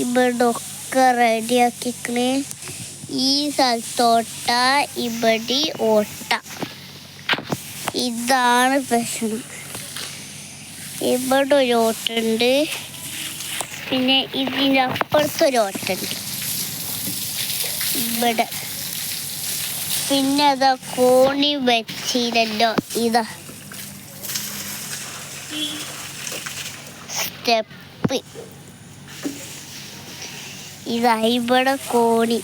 ഇവിടെ റെഡിയാക്കിക്കണേ. റെഡിയാക്കിക്കണ് ഈ സ്ഥലത്തോട്ട ഇവിടെ ഓട്ട. ഇതാണ് പ്രശ്നം. ഇവിടെ ഒരു ഓട്ടുണ്ട്. പിന്നെ ഇതിന്റെ അപ്പുറത്തൊരു ഓട്ടുണ്ട്. ഇവിടെ. പിന്നെ അതാ കോണി വെച്ചില്ലല്ലോ. ഇതാ. സ്റ്റെപ്പ്. ഇതാ ഇവിടെ കോണി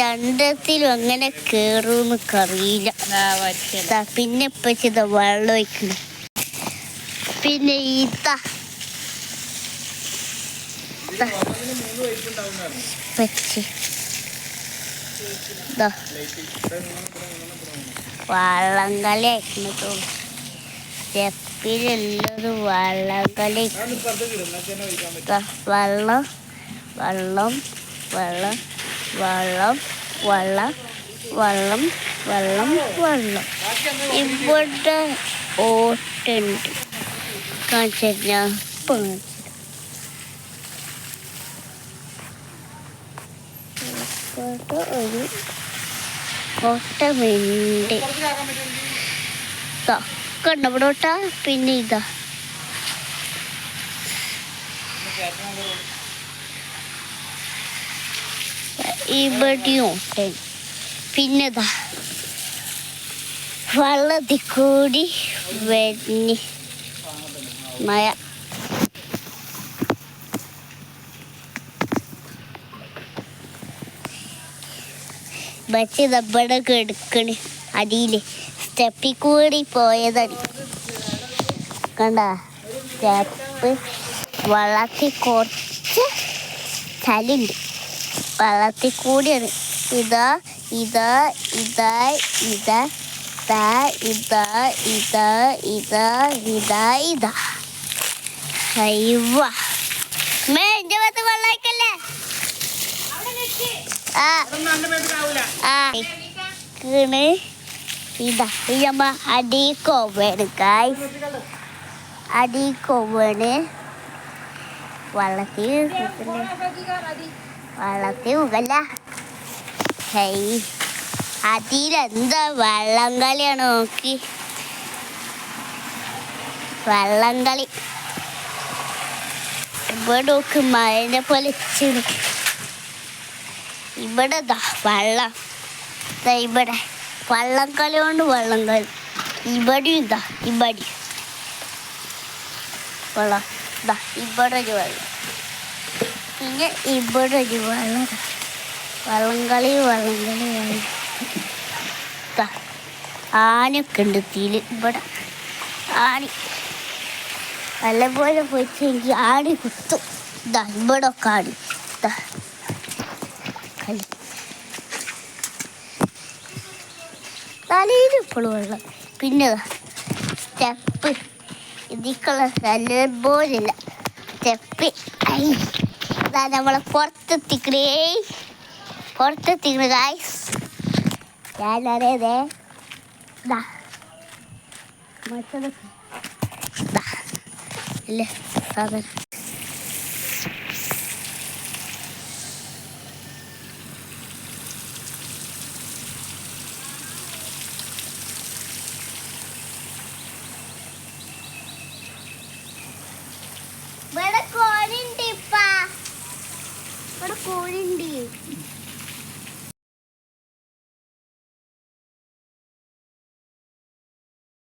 രണ്ടത്തിലും അങ്ങനെ കേറൂന്ന് അറിയില്ല. പിന്നെ ഇപ്പൊ ചെയ്ത വെള്ളം ഒഴിക്കണം പിന്നെ ഈത്ത. വള്ളം കളി ആയിരുന്നു തോന്നുന്നു സ്റ്റെപ്പിലുള്ളത് വള്ളം കളി ദാ. വെള്ളം വെള്ളം വെള്ളം വെള്ളം വെള്ളം വെള്ളം വെള്ളം വെള്ളം. ഇവിടെ ഓട്ടുണ്ട്. കാണിച്ചു ഒരു ഓട്ടമുണ്ട് ഇതൊക്കെ ഉണ്ട് ഇവിടെ പിന്നെ ഇതാ. ഇവിടെയും ഉണ്ട്. പിന്നെ ഇതാ. വെള്ളത്തിൽ കൂടി വെന്നി മഴ. ബസ് ഇതവിടെ കിടക്കണേ. അടിയിൽ സ്റ്റെപ്പിൽ കൂടി പോയതടി. കണ്ട? സ്റ്റെപ്പ് വള്ളത്തിൽ കുറച്ച് ചലുണ്ട് വള്ളത്തിൽ കൂടിയാണ്. ഇതാ ഇതാ ഇതാ ഇതാ ഇതാ ഇതാ ഇതാ ഇതാ ഇതാ ഇതാ. അയ്യവ മേ ആ. ആ. ഇക്കണ് ഇതാ ഇത് അടി അടിക്കൊവ്വാണ് ഗായ്സ് അടിക്കൊവ്വാണ് വള്ളത്തിൽ വള്ളത്തിൽ മുകല്ല ഹൈ അതിലെന്താ വള്ളം കളിയാണ് നോക്കി. വള്ളം കളി. ഇവിടെ നോക്ക് മഴനെ പോലെ ഇവിടെ വള്ളം. ഇവിടെ. വള്ളംകളി കൊണ്ട് വള്ളംകളി. ഇവിടെ ഇതാ ഇവിടെ വെള്ളം ഇതാ ഇവിടെ ഒരു വെള്ളം. പിന്നെ ഇവിടെ ഒരു വള്ളം. വള്ളം കളി വള്ളം കളി ആനയൊക്കെ ഉണ്ട് തീൽ ഇവിടെ ആനി. നല്ലപോലെ പോയിട്ട് ആടി കുത്തും. ഇതാ ഇവിടെ ഒക്കെ ആടി. ഇതാ കളി. തലയിൽ ഇപ്പോഴും വെള്ളം പിന്നെ സ്റ്റെപ്പ് ഇതിക്കുള്ള നല്ലപോലില്ല സ്റ്റെപ്പ് ഐ. ഇതാ നമ്മളെ പുറത്തെത്തിക്കണേ. പുറത്തെത്തിക്കണ ഗായ്സ് ഞാനറിയതേ ഇതാ അല്ലേ സാധനം. കോഴിണ്ട്